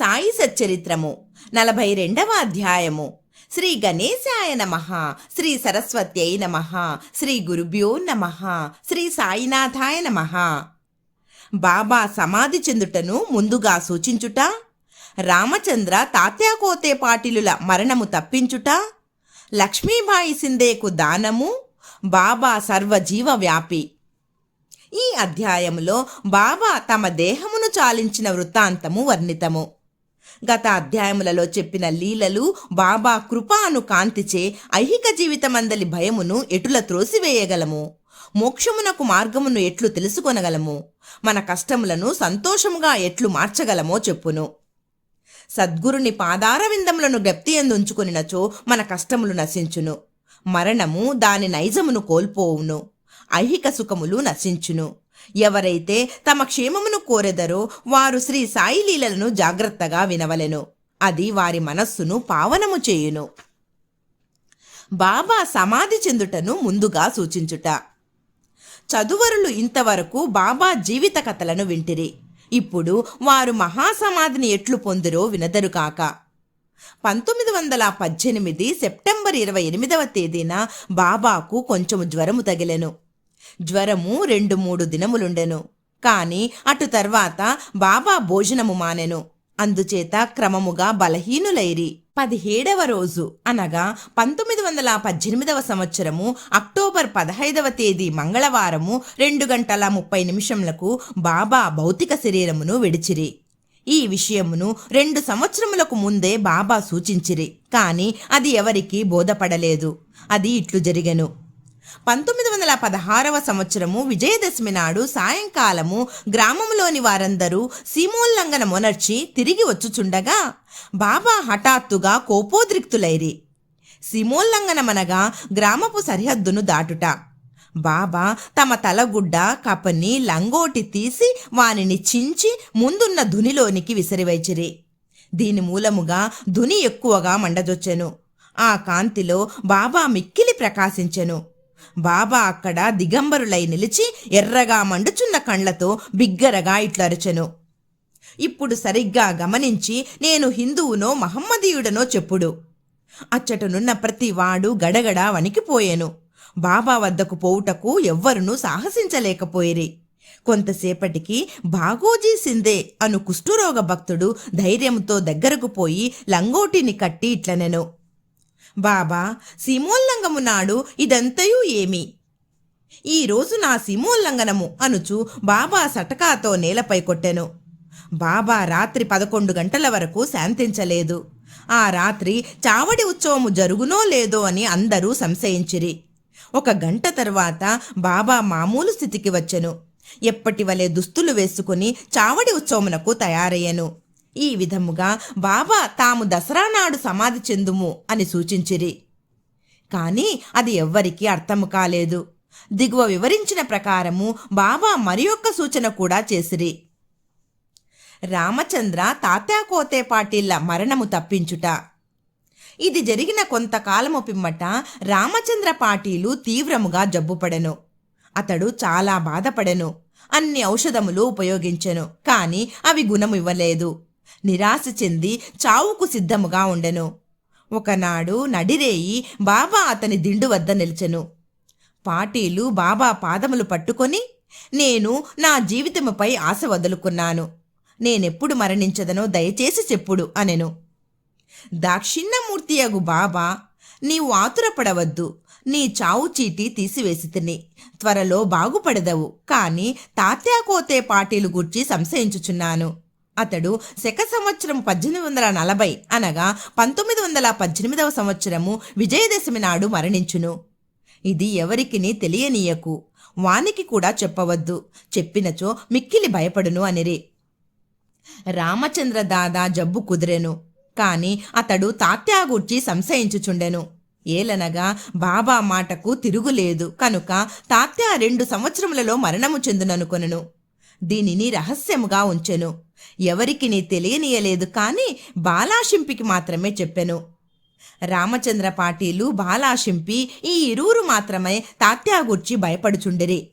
సాయి సచ్చరిత్రము. నలభై రెండవ అధ్యాయము. శ్రీ గణేశాయ నమ. శ్రీ సరస్వత్యై నమ. శ్రీ గురుభ్యో నమ. శ్రీ సాయినాథాయ నమ. బాబా సమాధి చెందుటను ముందుగా సూచించుట రామచంద్ర తాత్యాకోతే పాటిలుల మరణము తప్పించుట లక్ష్మీబాయి సిందేకు దానము బాబా సర్వజీవ వ్యాపి ఈ అధ్యాయములో బాబా తమ దేహమును చాలించిన వృత్తాంతము వర్ణితము. గత అధ్యాయములలో చెప్పిన లీలలు బాబా కృపాను కాంతిచే ఐహిక జీవితమందలి భయమును ఎటుల త్రోసివేయగలము? మోక్షమునకు మార్గమును ఎట్లు తెలుసుకొనగలము? మన కష్టములను సంతోషముగా ఎట్లు మార్చగలమో చెప్పును. సద్గురుని పాదార విందములను గప్తి ఎందుంచుకునినచో మన కష్టములు నశించును. మరణము దాని నైజమును కోల్పోవును. ఐహిక సుఖములు నశించును. ఎవరైతే తమ క్షేమమును కోరెదరో వారు శ్రీ సాయి లీలలను జాగ్రత్తగా వినవలెను. అది వారి మనస్సును పావనము చేయును. బాబా సమాధి చెందుటను ముందుగా సూచించుట. చదువరులు ఇంతవరకు బాబా జీవిత కథలను వింటిరి. ఇప్పుడు వారు మహాసమాధిని ఎట్లు పొందిరో వినదరు కాక. పంతొమ్మిది వందల పద్దెనిమిది సెప్టెంబర్ ఇరవై ఎనిమిదవ తేదీన బాబాకు కొంచెము జ్వరము తగిలెను. జ్వరము రెండు మూడు దినములుండెను. కాని అటు తర్వాత బాబా భోజనము మానెను. అందుచేత క్రమముగా బలహీనులైరి. పదిహేడవ రోజు అనగా పంతొమ్మిది వందల పద్దెనిమిదవ సంవత్సరము అక్టోబర్ పదహైదవ తేదీ మంగళవారము రెండు గంటల ముప్పై నిమిషములకు బాబా భౌతిక శరీరమును విడిచిరి. ఈ విషయమును రెండు సంవత్సరములకు ముందే బాబా సూచించిరి. కాని అది ఎవరికీ బోధపడలేదు. అది ఇట్లు జరిగెను. పంతొమ్మిది వందల పదహారవ సంవత్సరము విజయదశమి నాడు సాయంకాలము గ్రామంలోని వారందరూ సీమోల్లంఘన మొనర్చి తిరిగి వచ్చుచుండగా బాబా హఠాత్తుగా కోపోద్రిక్తులైరి. సీమోల్లంఘనమనగా గ్రామపు సరిహద్దును దాటుట. బాబా తమ తలగుడ్డ కపని లంగోటి తీసి వానిని చించి ముందున్న ధునిలోనికి విసిరివైచిరి. దీని మూలముగా ధుని ఎక్కువగా మండజొచ్చెను. ఆ కాంతిలో బాబా మిక్కిలి ప్రకాశించెను. బాబా అక్కడ దిగంబరులై నిలిచి ఎర్రగా మండుచున్న కండ్లతో బిగ్గరగా ఇట్లరచెను. ఇప్పుడు సరిగ్గా గమనించి నేను హిందువునో మహమ్మదీయుడనో చెప్పుడు. అచ్చటనున్న ప్రతి వాడు గడగడ వణికిపోయాను. బాబా వద్దకు పోవుటకు ఎవ్వరునూ సాహసించలేకపోయిరి. కొంతసేపటికి బాగోజీ సిందే అను కుష్ఠురోగ భక్తుడు ధైర్యంతో దగ్గరకు పోయి లంగోటిని కట్టి ఇట్లనెను. బాబా సీమోల్లంఘము నాడు ఇదంతయు ఏమి? ఈ రోజు నా సీమోల్లంఘనము అనుచు బాబా సటకాతో నేలపై కొట్టెను. బాబా రాత్రి పదకొండు గంటల వరకు శాంతించలేదు. ఆ రాత్రి చావడి ఉత్సవము జరుగునో లేదో అని అందరూ సంశయించిరి. ఒక గంట తర్వాత బాబా మామూలు స్థితికి వచ్చెను. ఎప్పటి వలె దుస్తులు వేసుకుని చావడి ఉత్సవమునకు తయారయ్యను. ఈ విధముగా బాబా తాము దసరా నాడు సమాధి చెందుము అని సూచించిరి. కానీ అది ఎవ్వరికీ అర్థము కాలేదు. దిగువ వివరించిన ప్రకారము బాబా మరి ఒక్క సూచన కూడా చేసిరి. రామచంద్ర తాత్యాకోతే పాటిళ్ళ మరణము తప్పించుట. ఇది జరిగిన కొంతకాలము పిమ్మట రామచంద్ర పాటీలు తీవ్రముగా జబ్బుపడెను. అతడు చాలా బాధపడెను. అన్ని ఔషధములు ఉపయోగించెను. కానీ అవి గుణమివ్వలేదు. నిరాశ చెంది చావుకు సిద్ధముగా ఉండెను. ఒకనాడు నడిరేయి బాబా అతని దిండు వద్ద నిలిచెను. పాటీలు బాబా పాదములు పట్టుకొని నేను నా జీవితముపై ఆశ వదులుకున్నాను. నేనెప్పుడు మరణించదనో దయచేసి చెప్పుడు అనెను. దాక్షిణ్యమూర్తియగు బాబా నీవు ఆతురపడవద్దు. నీ చావు చీటి తీసివేసి తిని. త్వరలో బాగుపడదవు. కాని తాత్యాకోతే పాటీలు గూర్చి సంశయించుచున్నాను. అతడు శక సంవత్సరం పద్దెనిమిది వందల నలభై అనగా పంతొమ్మిది వందల పద్దెనిమిదవ సంవత్సరము విజయదశమి నాడు మరణించును. ఇది ఎవరికిని తెలియనీయకు. వానికి కూడా చెప్పవద్దు. చెప్పినచో మిక్కిలి భయపడును అనిరి. రామచంద్ర దాదా జబ్బు కుదిరెను. కాని అతడు తాత్యాగూర్చి సంశయించుచుండెను. ఏలనగా బాబా మాటకు తిరుగులేదు. కనుక తాత్యా రెండు సంవత్సరములలో మరణము చెందుననుకొనను. దీనిని రహస్యముగా ఉంచెను. ఎవరికి నీ తెలియనీయలేదు కానీ బాలాశింపికి మాత్రమే చెప్పాను. రామచంద్ర పాటీలు బాలాశింపి ఈ ఇరువురు మాత్రమే తాత్యాగూర్చి భయపడుచుండిరి.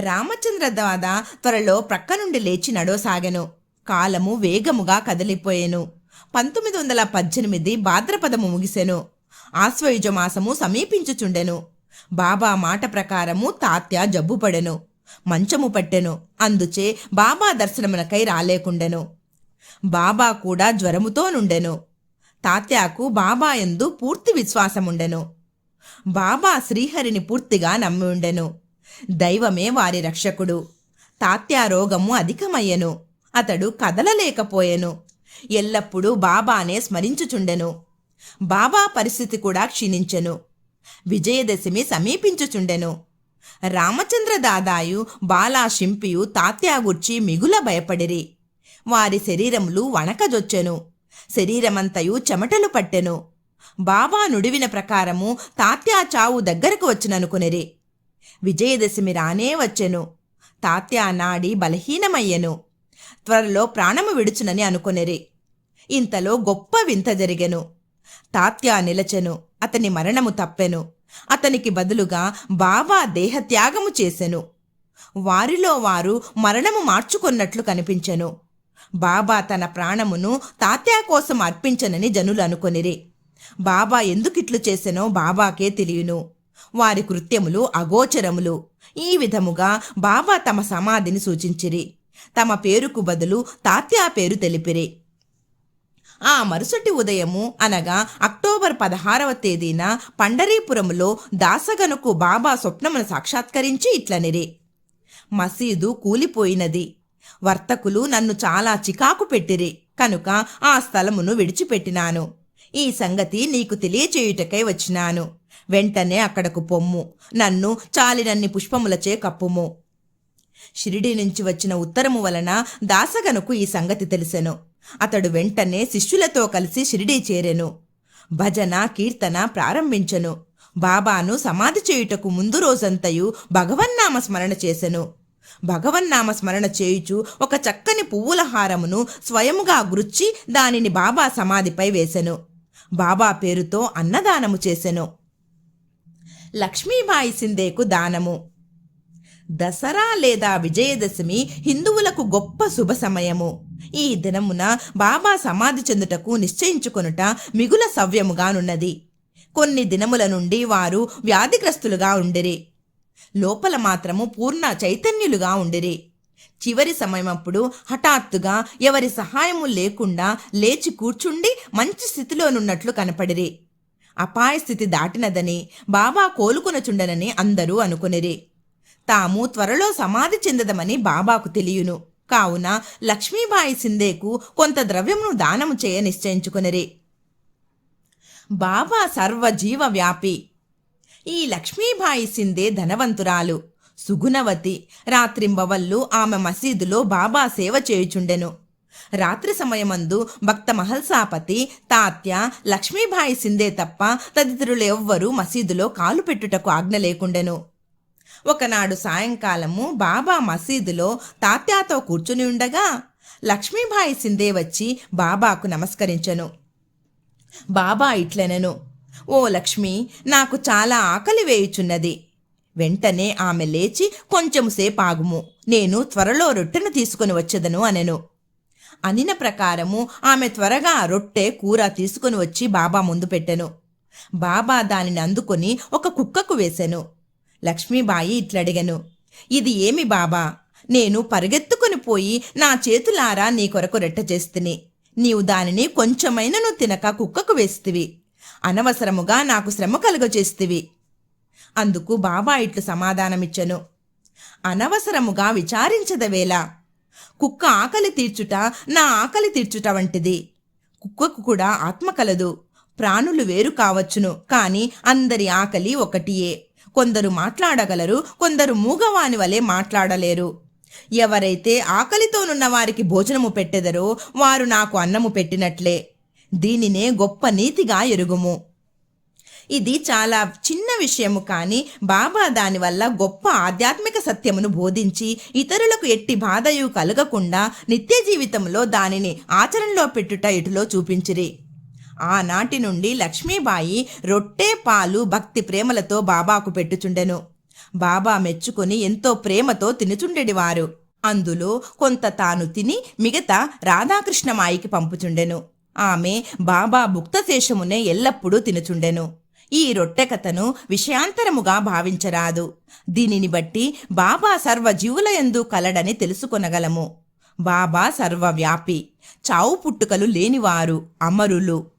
రామచంద్ర దాదా త్వరలో ప్రక్క నుండి లేచి నడవసాగెను. కాలము వేగముగా కదిలిపోయాను. పంతొమ్మిది వందల పద్దెనిమిది భాద్రపదము ముగిసెను. ఆశ్వయుజ మాసము సమీపించుచుండెను. బాబా మాట ప్రకారము తాత్య జబ్బుపడెను. మంచము పట్టెను. అందుచే బాబా దర్శనమునకై రాలేకుండెను. బాబా కూడా జ్వరముతో నుండెను. తాత్యాకు బాబా యందు పూర్తి విశ్వాసముండెను. బాబా శ్రీహరిని పూర్తిగా నమ్మి ఉండెను దైవమే వారి రక్షకుడు. తాత్యా రోగము అధికమయ్యెను. అతడు కదలలేకపోయెను. ఎల్లప్పుడూ బాబానే స్మరించుచుండెను. బాబా పరిస్థితి కూడా క్షీణించెను. విజయదశమి సమీపించుచుండెను. రామచంద్ర దాదాయు బాలా షింపియు తాత్యా గూర్చి మిగుల భయపడిరి. వారి శరీరములు వణకజొచ్చెను. శరీరమంతయు చెమటలు పట్టెను. బాబా నుడివిన ప్రకారము తాత్యా చావు దగ్గరకు వచ్చిననుకునిరి. విజయదశమి రానే వచ్చెను. తాత్యా నాడి బలహీనమయ్యెను. త్వరలో ప్రాణము విడుచునని అనుకొనిరి. ఇంతలో గొప్ప వింత జరిగెను. తాత్యా నిలచెను. అతని మరణము తప్పెను. అతనికి బదులుగా బాబా దేహత్యాగము చేసెను. వారిలో వారు మరణము మార్చుకున్నట్లు కనిపించెను. బాబా తన ప్రాణమును తాత్యా కోసం అర్పించనని జనులు అనుకొనిరి. బాబా ఎందుకిట్లు చేసెనో బాబాకే తెలియను. వారి కృత్యములు అగోచరములు. ఈ విధముగా బాబా తమ సమాధిని సూచించిరి. తమ పేరుకు బదులు తాత్యా పేరు తెలిపిరి. ఆ మరుసటి ఉదయము అనగా అక్టోబర్ పదహారవ తేదీన పండరీపురములో దాసగనుకు బాబా స్వప్నమును సాక్షాత్కరించి ఇట్లనిరి. మసీదు కూలిపోయినది. వర్తకులు నన్ను చాలా చికాకు పెట్టిరి కనుక ఆ స్థలమును విడిచిపెట్టినాను. ఈ సంగతి నీకు తెలియచేయుటకై వచ్చినాను. వెంటనే అక్కడకు పొమ్ము నన్ను చాలినన్ని పుష్పములచే కప్పుము. షిరిడి నుంచి వచ్చిన ఉత్తరము వలన దాసగనుకు ఈ సంగతి తెలిసెను. అతడు వెంటనే శిష్యులతో కలిసి షిరిడీ చేరెను. భజన కీర్తన ప్రారంభించెను. బాబాను సమాధి చేయుటకు ముందు రోజంతయు భగవన్నామ స్మరణ చేసెను. భగవన్నామ స్మరణ చేయుచు ఒక చక్కని పువ్వుల హారమును స్వయముగా గుర్చి దానిని బాబా సమాధిపై వేసెను. బాబా పేరుతో అన్నదానము చేసెను. లక్ష్మీబాయి సిందేకు దానము. దసరా లేదా విజయదశమి హిందువులకు గొప్ప శుభ సమయము. ఈ దినమున బాబా సమాధి చెందుటకు నిశ్చయించుకొనుట మిగుల సవ్యముగానున్నది. కొన్ని దినముల నుండి వారు వ్యాధిగ్రస్తులుగా ఉండిరి. లోపల మాత్రము పూర్ణ చైతన్యులుగా ఉండిరి. చివరి సమయమప్పుడు హఠాత్తుగా ఎవరి సహాయము లేకుండా లేచి కూర్చుండి మంచి స్థితిలోనున్నట్లు కనపడిరి. అపాయ స్థితి దాటినదని బాబా కోలుకొనచుండనని అందరూ అనుకునిరి. తాము త్వరలో సమాధి చెందదమని బాబాకు తెలియను. కావున లక్ష్మీబాయి సిందేకు కొంత ద్రవ్యమును దానము చేయ నిశ్చయించుకునిరి. బాబా సర్వజీవ వ్యాపి ఈ లక్ష్మీబాయి సిందే ధనవంతురాలు. సుగుణవతి. రాత్రింబవళ్ళు ఆమె మసీదులో బాబా సేవ చేయుచుండెను. రాత్రి సమయమందు భక్త మహల్సాపతి తాత్య లక్ష్మీబాయి సిందే తప్ప తదితరులు ఎవ్వరూ మసీదులో కాలు పెట్టుటకు ఆజ్ఞ లేకుండెను. ఒకనాడు సాయంకాలము బాబా మసీదులో తాత్యాతో కూర్చుని ఉండగా లక్ష్మీబాయి సిందే వచ్చి బాబాకు నమస్కరించను. బాబా ఇట్లనెను ఓ లక్ష్మి నాకు చాలా ఆకలి వేయుచున్నది. వెంటనే ఆమె లేచి కొంచెంసేపు ఆగుము నేను త్వరలో రొట్టెను తీసుకుని వచ్చేదను అనెను. అనిన ప్రకారము ఆమె త్వరగా రొట్టె కూర తీసుకుని వచ్చి బాబా ముందు పెట్టెను. బాబా దానిని అందుకొని ఒక కుక్కకు వేసెను. లక్ష్మీబాయి ఇట్లడిగను. ఇది ఏమి బాబా? నేను పరిగెత్తుకుని పోయి నా చేతులారా నీ కొరకు రెట్టచేస్తుని నీవు దానిని కొంచెమైనను తినక కుక్కకు వేస్తివి. అనవసరముగా నాకు శ్రమ కలుగచేస్తివి అందుకు బాబా ఇట్లు సమాధానమిచ్చను. అనవసరముగా విచారించదవేలా కుక్క ఆకలి తీర్చుట నా ఆకలి తీర్చుట వంటిది. కుక్కకు కూడా ఆత్మ కలదు. ప్రాణులు వేరు కావచ్చును. కాని అందరి ఆకలి ఒకటియే. కొందరు మాట్లాడగలరు కొందరు మూగవాని వలె మాట్లాడలేరు. ఎవరైతే ఆకలితోనున్న వారికి భోజనము పెట్టెదరో వారు నాకు అన్నము పెట్టినట్లే. దీనినే గొప్ప నీతిగా ఎరుగుము. ఇది చాలా చిన్న విషయము కానీ బాబా దానివల్ల గొప్ప ఆధ్యాత్మిక సత్యమును బోధించి ఇతరులకు ఎట్టి బాధయు కలగకుండా నిత్య జీవితంలో దానిని ఆచరణలో పెట్టుట ఇటులో చూపించిరి. ఆనాటి నుండి లక్ష్మీబాయి రొట్టె పాలు భక్తి ప్రేమలతో బాబాకు పెట్టుచుండెను. బాబా మెచ్చుకొని ఎంతో ప్రేమతో తినుచుండెడివారు. అందులో కొంత తాను తిని మిగతా రాధాకృష్ణమాయికి పంపుచుండెను. ఆమె బాబా భుక్తశేషమునే ఎల్లప్పుడూ తినుచుండెను. ఈ రొట్టె కథను విషయాంతరముగా భావించరాదు. దీనిని బట్టి బాబా సర్వజీవుల యందు కలడని తెలుసుకొనగలము. బాబా సర్వవ్యాపి చావు పుట్టుకలు లేనివారు అమరులు.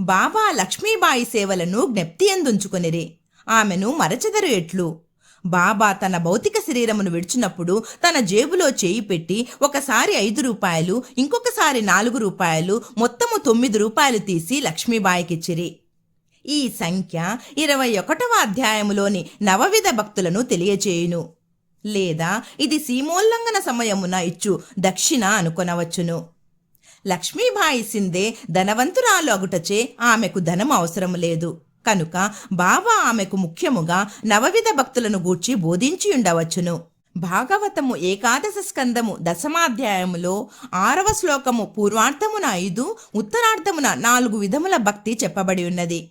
బాబా లక్ష్మీబాయి సేవలను జ్ఞప్తి ఎందుంచుకొనిరి. ఆమెను మరచెదరు ఎట్లు. బాబా తన భౌతిక శరీరమును విడిచినప్పుడు తన జేబులో చేయి పెట్టి ఒకసారి ఐదు రూపాయలు ఇంకొకసారి నాలుగు రూపాయలు మొత్తము తొమ్మిది రూపాయలు తీసి లక్ష్మీబాయికిచ్చిరి. ఈ సంఖ్య ఇరవై ఒకటవ అధ్యాయములోని నవవిధ భక్తులను తెలియచేయును. లేదా ఇది సీమోల్లంఘన సమయమున ఇచ్చు దక్షిణ అనుకొనవచ్చును. లక్ష్మీబాయి సిందే ధనవంతురాలగుటచే ఆమెకు ధనం అవసరం లేదు. కనుక బాబా ఆమెకు ముఖ్యముగా నవవిధ భక్తులను గూర్చి బోధించి ఉండవచ్చును. భాగవతము ఏకాదశ స్కందము దశమాధ్యాయములో ఆరవ శ్లోకము పూర్వార్థమున ఐదు ఉత్తరార్థమున నాలుగు విధముల భక్తి చెప్పబడి ఉన్నది.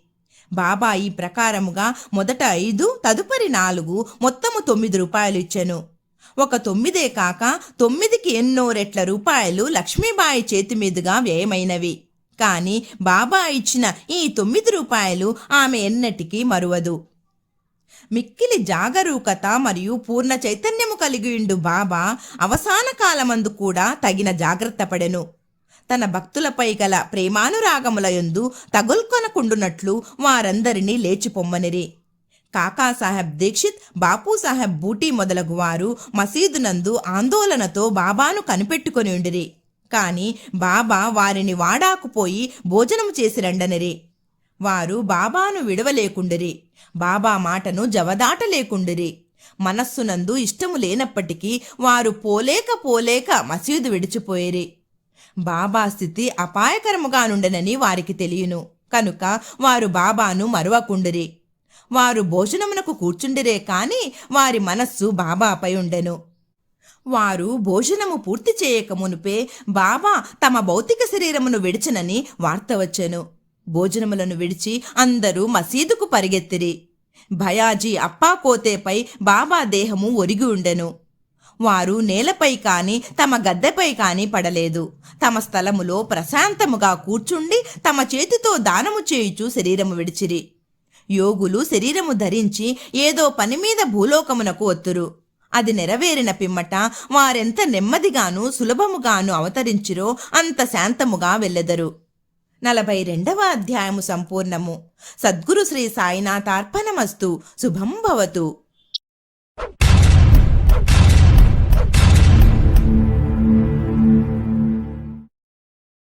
బాబా ఈ ప్రకారముగా మొదట ఐదు తదుపరి నాలుగు మొత్తము తొమ్మిది రూపాయలు ఇచ్చెను. ఒక తొమ్మిదే కాక తొమ్మిదికి ఎన్నో రెట్ల రూపాయలు లక్ష్మీబాయి చేతి మీదుగా వ్యయమైనవి. కాని బాబా ఇచ్చిన ఈ తొమ్మిది రూపాయలు ఆమె ఎన్నటికీ మరువదు. మిక్కిలి జాగరూకత మరియు పూర్ణ చైతన్యము కలిగియుండు బాబా అవసాన కాలమందు కూడా తగిన జాగ్రత్త పడెను. తన భక్తులపై గల ప్రేమానురాగముల యందు తగుల్కొనకుండునట్లు వారందరినీ లేచిపొమ్మనిరి కాకాసాహెబ్ దీక్షిత్ బాపూ సాహెబ్ బూటీ మొదలగు వారు మసీదునందు ఆందోళనతో బాబాను కనిపెట్టుకొని ఉండిరి. కాని బాబా వారిని వాడాకుపోయి భోజనము చేసి రండనిరి. వారు బాబాను విడవలేకుండిరి. బాబా మాటను జవదాటలేకుండిరి. మనస్సునందు ఇష్టము లేనప్పటికీ వారు పోలేక పోలేక మసీదు విడిచిపోయిరి. బాబా స్థితి అపాయకరముగానుండనని వారికి తెలియను. కనుక వారు బాబాను మరువకుండిరి. వారు భోజనమునకు కూర్చుండిరే కాని వారి మనస్సు బాబాపై ఉండెను. వారు భోజనము పూర్తి చేయక మునుపే బాబా తమ భౌతిక శరీరమును విడిచనని వార్త వచ్చెను. భోజనములను విడిచి అందరూ మసీదుకు పరిగెత్తిరి. భయాజీ అప్పా కోతేపై బాబా దేహము ఒరిగి ఉండెను. వారు నేలపై కాని తమ గద్దెపై కాని పడలేదు. తమ స్థలములో ప్రశాంతముగా కూర్చుండి తమ చేతితో దానము చేయుచు శరీరము విడిచిరి. యోగులు శరీరము ధరించి ఏదో పని మీద భూలోకమునకు ఒత్తురు. అది నెరవేరిన పిమ్మట వారెంత నెమ్మదిగాను సులభముగాను అవతరించిరో అంత శాంతముగా వెళ్ళెదరు. నలభై రెండవ అధ్యాయము సంపూర్ణము. సద్గురు శ్రీ సాయినాథార్పణమస్తు. శుభం భవతు.